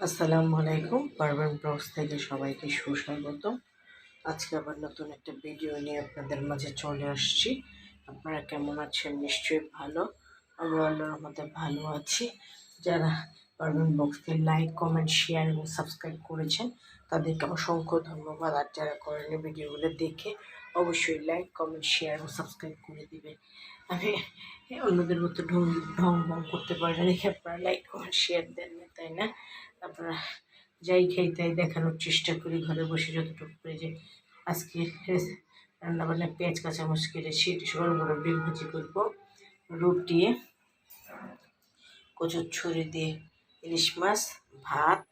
আসসালামু আলাইকুম। পারবেন ব্লগস থেকে সবাইকে সুস্বাগত। আজকে আবার নতুন একটা ভিডিও নিয়ে আপনাদের মাঝে চলে আসছি। আপনারা কেমন আছেন? নিশ্চয়ই ভালো। আমি আল্লাহর মধ্যে ভালো আছি। যারা পারবেন ব্লগসকে লাইক কমেন্ট শেয়ার এবং সাবস্ক্রাইব করেছেন, তাদেরকে অসংখ্য ধন্যবাদ। আর যারা করেনি ভিডিওগুলো দেখে, অবশ্যই লাইক কমেন্ট শেয়ার এবং সাবস্ক্রাইব করে দিবেন। আমি অন্যদের মতো ঢং ঢং ভং করতে পারি না। দেখে আপনারা লাইক কমেন্ট শেয়ার দেন না। তাই না? আপনারা যাই খাই তাই দেখানোর চেষ্টা করি ঘরে বসে যতটুকু করে যে আজকে রান্নাবান্না পেঁয়াজ কাঁচামচ কেটেছি সরু বড় ডিম ভাজি করব। রুটি কচুর ছুরি দিয়ে ইলিশ মাছ, ভাত,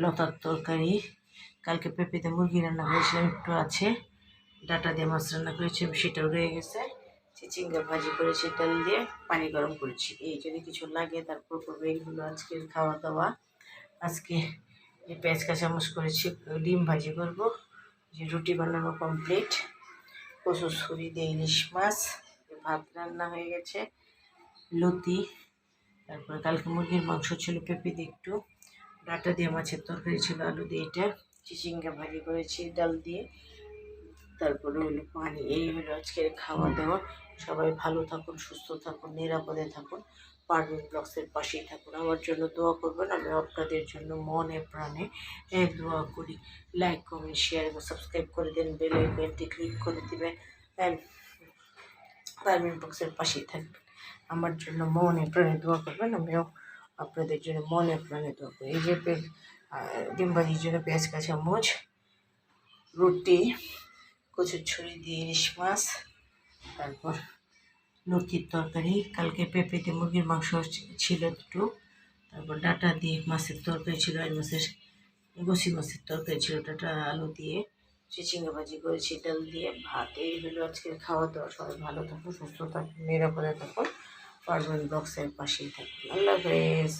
লতার তরকারি। কালকে পেঁপেতে মুরগি রান্না করেছিলাম, একটু আছে। ডাটা দিয়ে মাছ রান্না করেছি সেটাও রয়ে গেছে। চিচিঙ্গা ভাজি করেছি, তেল দিয়ে পানি গরম করেছি। এই যদি কিছু লাগে, তারপর করব। এইগুলো আজকের খাওয়া দাওয়া আজকে এই পেঁয়াজ কাঁচামচ করেছি ডিম ভাজি করব। যে রুটি বানানো কমপ্লিট কচু ছুরি দিয়ে ইলিশ মাছ ভাত রান্না হয়ে গেছে, লতি, তারপরে কালকে মুরগির মাংস ছিল, পেঁপে দিয়ে একটু, ডাটা দিয়ে মাছের তরকারি ছিল, আলু দিয়ে এটা, চিচিঙ্গা ভাজি করেছি, ডাল দিয়ে। তারপরে হলো পানি। এই হলো আজকের খাওয়া দাওয়া সবাই ভালো থাকুন সুস্থ থাকুন নিরাপদে থাকুন পারভিন ব্লগসের পাশেই থাকুন। আমার জন্য দোয়া করবেন আমি আপনাদের জন্য মনে প্রাণে দোয়া করি। লাইক কমেন্ট শেয়ার এবং সাবস্ক্রাইব করে দেন বেল আইকনটি ক্লিক করে দেবেন অ্যান্ড ব্লগসের পাশেই থাকবেন। আমার জন্য মনে প্রাণে দোয়া করবেন আমিও আপনাদের জন্য মনে প্রাণে দোয়া করি। এই যে পে- আহ, ডিম ভাজির জন্য পেঁয়াজ কাঁচা মোচ রুটি কচুর ছুরি দিয়ে ইলিশ মাছ, তারপর লতির তরকারি। কালকে পেঁপেতে মুরগির মাংস ছিল দুটো, তারপর ডাটা দিয়ে মাছের তরকারি ছিল আর মাছের গোসি মাছের তরকারি ছিল, ডাটা, আলু দিয়ে চিচিঙ্গা ভাজি করেছি, ডাল দিয়ে ভাত এই হলো আজকের খাওয়া দাওয়া। সবাই ভালো থাকুন সুস্থ থাকুন নিরাপদে থাকুন পারবেন বক্সের পাশেই থাকুন আল্লাহ হাফেজ।